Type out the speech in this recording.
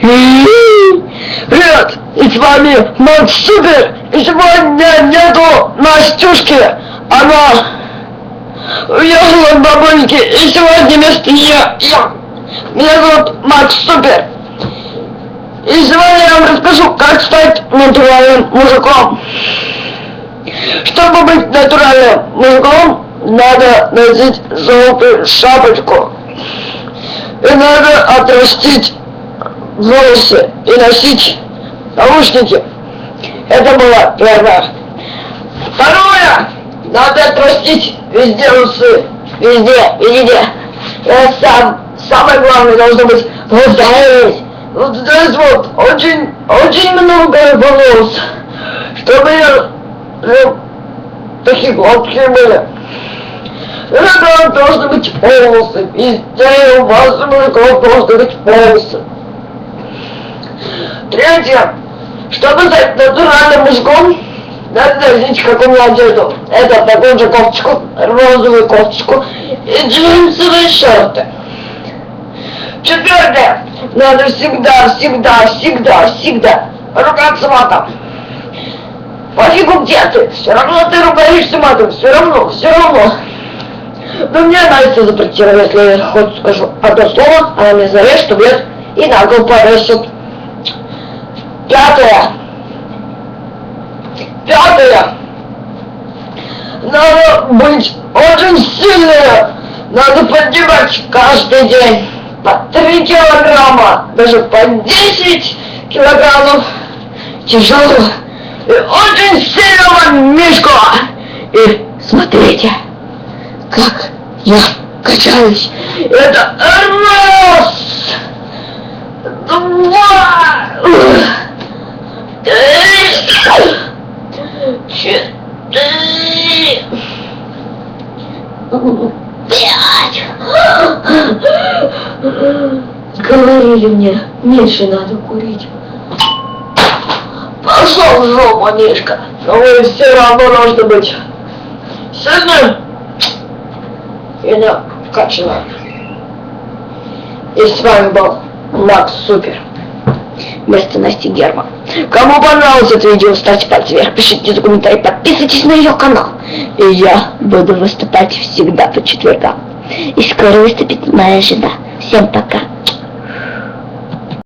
Привет! И с вами Макс Супер! И сегодня нету Настюшки! Она уехала к бабульке, и сегодня вместо нее я. Меня зовут Макс Супер. И сегодня я вам расскажу, как стать натуральным мужиком. Чтобы быть натуральным мужиком, надо носить желтую шапочку. И надо отрастить волосы и носить наушники. Это было первое. Второе. Надо отрастить везде усы. Везде, везде. Это сам, самое главное должно быть здесь. Вот здесь вот очень, очень много волос. Чтобы ну, такие гладкие были. Это должны быть волосы. Везде у вас мужиков должны быть волосы. Третье. Чтобы стать натуральным мужиком, надо носить какую одежду. Это такую же кофточку, розовую кофточку и джинсовые шорты. Четвертое. Надо всегда, всегда, всегда, всегда ругаться матом. Пофигу где ты, все равно ты ругаешься матом, все равно, все равно. Но мне нравится запретила, если я хоть скажу одно слово, она мне зарежет, убьет и на голову. Пятое. Пятое. Надо быть очень сильным. Надо поднимать каждый день по 3 килограмма, даже по 10 килограммов тяжелого и очень сильного мишку. И смотрите, как я качаюсь. Это пять. Говорили мне, меньше надо курить. Пошел в жопу, Мишка. Но вы все равно должны быть сильным и накачанным. И с вами был Макс Супер. Вместо Насти Герман. Кому понравилось это видео, ставьте пальцы вверх, пишите за комментарий, подписывайтесь на ее канал. И я буду выступать всегда по четвергам. И скоро выступит моя жена. Всем пока.